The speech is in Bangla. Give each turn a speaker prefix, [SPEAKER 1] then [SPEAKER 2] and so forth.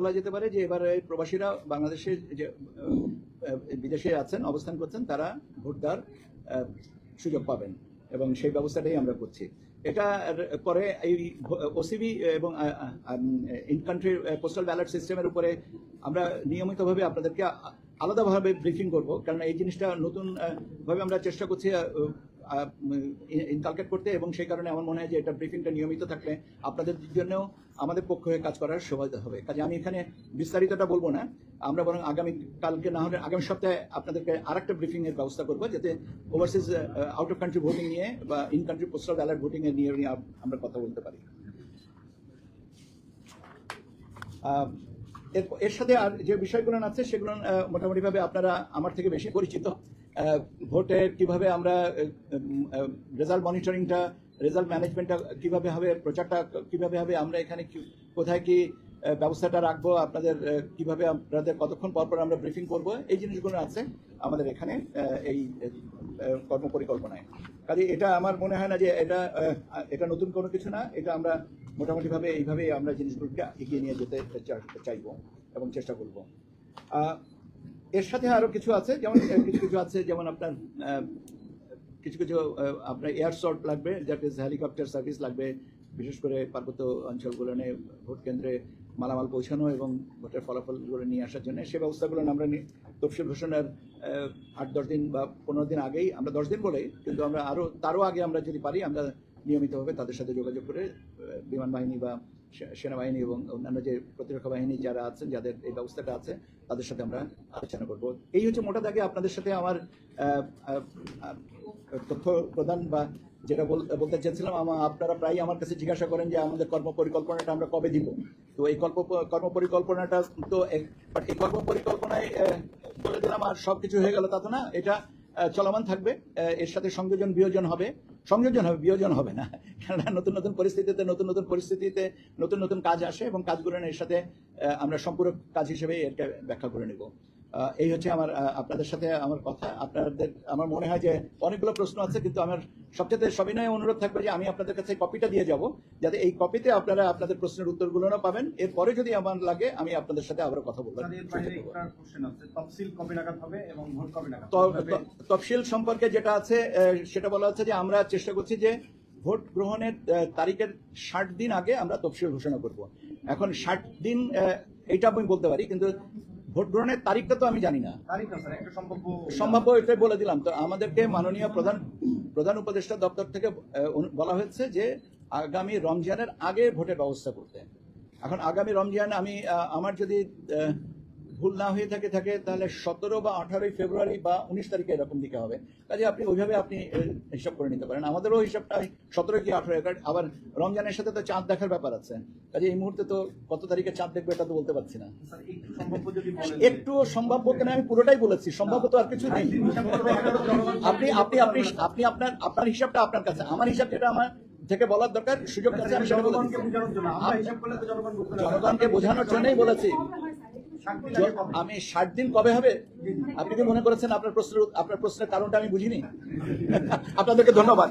[SPEAKER 1] বলা যেতে পারে যে এবার প্রবাসীরা বাংলাদেশে যে বিদেশে আছেন, অবস্থান করছেন, তারা ভোট দেওয়ার সুযোগ পাবেন এবং সেই ব্যবস্থাটাই আমরা করছি। এটা পরে এই ওসিবি এবং ইন কান্ট্রি পোস্টাল ব্যালট সিস্টেমের উপরে আমরা নিয়মিতভাবে আপনাদেরকে আলাদাভাবে ব্রিফিং করব। কারণ এই জিনিসটা নতুন ভাবে আমরা চেষ্টা করছি ইনকালকেট করতে এবং সেই কারণে আমার মনে হয় যে এটা ব্রিফিংটা নিয়মিত থাকলে আপনাদের জন্যও আমাদের পক্ষ হয়ে কাজ করার সুবিধা হবে। কাজে আমি এখানে বিস্তারিতটা বলব না। আমরা বরং আগামী কালকে না হলে আগামী সপ্তাহে আপনাদেরকে আরেকটা ব্রিফিং এর ব্যবস্থা করব, যাতে overseas out of country voting নিয়ে বা in country postal ballot voting নিয়ে আমরা কথা বলতে পারি। এর সাথে আর যে বিষয়গুলো আছে সেগুলো মোটামুটিভাবে আপনারা আমার থেকে বেশি পরিচিত। ভোটের কীভাবে আমরা রেজাল্ট মনিটরিংটা রেজাল্ট ম্যানেজমেন্টটা কীভাবে হবে, প্রচারটা কীভাবে হবে, আমরা এখানে কোথায় কি ব্যবস্থাটা রাখব, আপনাদের কীভাবে আপনাদের কতক্ষণ পর পর আমরা ব্রিফিং করব, এই জিনিসগুলো আছে আমাদের এখানে এই আহ, কর্ম পরিকল্পনায় কাজে এটা আমার মনে হয় না যে এটা এটা নতুন কোনো কিছু না এটা আমরা মোটামুটিভাবে এইভাবেই আমরা জিনিসগুলোকে এগিয়ে নিয়ে যেতে চাইব এবং চেষ্টা করব। এর সাথে আরও কিছু আছে যেমন কিছু কিছু আছে যেমন আপনার কিছু কিছু আপনার এয়ার শর্ট লাগবে ইজ হেলিকপ্টার সার্ভিস লাগবে বিশেষ করে পার্বত্য অঞ্চলগুলো ভোট কেন্দ্রে মালামাল পৌঁছানো এবং ভোটের ফলাফলগুলো নিয়ে আসার জন্য সে ব্যবস্থাগুলো আমরা তফসিল ঘোষণার আট, দশ দিন বা পনেরো দিন আগেই, আমরা দশ দিন বলেই, কিন্তু আমরা আরও তারও আগে আমরা যদি পারি, আমরা নিয়মিতভাবে তাদের সাথে যোগাযোগ করে বিমান বাহিনী বা সেনাবাহিনী এবং অন্যান্য যে প্রতিরক্ষা বাহিনী যারা আছেন, যাদের এই ব্যবস্থাটা আছে, তাদের সাথে আমরা আলোচনা করব। এই হচ্ছে মোটা দাগে আপনাদের সাথে আমার তথ্য প্রদান বা যেটা বল- বলতে চাচ্ছিলাম আমা, আপনারা প্রায় আমার কাছে জিজ্ঞাসা করেন যে আমাদের কর্ম পরিকল্পনাটা আমরা কবে দিব? তো এই কল্প কর্ম পরিকল্পনাটা তো এই কর্ম পরিকল্পনায় বলে দিলাম আর সবকিছু হয়ে গেল তা তো না, এটা চলমান থাকবে। এর সাথে সংযোজন বিয়োজন হবে। সংযোজন হবে, বিয়োজন হবে না। কেননা নতুন নতুন পরিস্থিতিতে, নতুন নতুন পরিস্থিতিতে নতুন নতুন কাজ আসে এবং কাজগুলো এর সাথে আমরা সম্পূরক কাজ হিসেবে এরকে ব্যাখ্যা করে নেব। এই হচ্ছে আমার আপনাদের সাথে আমার কথা। আপনাদের আমার মনে হয় যে অনেকগুলো প্রশ্ন আছে কিন্তু আমার সবচেয়ে সবিনয় অনুরোধ থাকবে যে আমি আপনাদের কাছে কপিটা দিয়ে যাব যাতে এই কপিতে আপনারা আপনাদের প্রশ্নের উত্তরগুলো না পাবেন। এরপরে যদি আমার লাগে আমি আপনাদের সাথে আবার কথা বলব
[SPEAKER 2] তফসিল
[SPEAKER 1] সম্পর্কে যেটা আছে সেটা বলা হচ্ছে যে আমরা চেষ্টা করছি যে ভোট গ্রহণের তারিখের ষাট দিন আগে আমরা তফসিল ঘোষণা করব। এখন ষাট দিন এটা আমি বলতে পারি কিন্তু ভোট গ্রহণের তারিখটা তো আমি জানি না।
[SPEAKER 2] সম্ভাব্য
[SPEAKER 1] এটাই বলে দিলাম। তো আমাদেরকে মাননীয় প্রধান প্রধান উপদেষ্টা দপ্তর থেকে বলা হয়েছে যে আগামী রমজানের আগে ভোটের ব্যবস্থা করতে। এখন আগামী রমজান আমি আমার যদি ভুল না হয়ে থাকে থাকে তাহলে সতেরো বা আঠারোই ফেব্রুয়ারি বা উনিশ তারিখে এরকম দিকে হবে। কাজে আপনি ওইভাবে আপনি হিসাব করে নিতে পারেন। আমাদেরও হিসাবটা সতেরো কি আঠারো আবার রমজানের সাথে তো চাঁদ দেখার ব্যাপার আছে। কাজে এই মুহূর্তে তো কত তারিখে চাঁদ দেখবে এটা তো বলতে পারছি না।
[SPEAKER 2] একটু সম্ভাব্য
[SPEAKER 1] কেন আমি পুরোটাই বলেছি সম্ভাব্য তো আর কিছু নেই। আপনি আপনি আপনি আপনি আপনার আপনার হিসাবটা আপনার কাছে। আমার হিসাব যেটা আমার থেকে বলার দরকার সুযোগ আছে আমি সেটা বলে
[SPEAKER 2] জনগণকে বোঝানোর জন্য আমরা হিসাব করলে তো জনগণ বুঝতে পারবে। না।
[SPEAKER 1] জনগণকে বোঝানোর জন্যই বলেছি। আমি ষাট দিন কবে হবে? আপনি কি মনে করেছেন আপনার প্রশ্নের আপনার প্রশ্নের কারণটা আমি বুঝিনি? আপনাদেরকে ধন্যবাদ।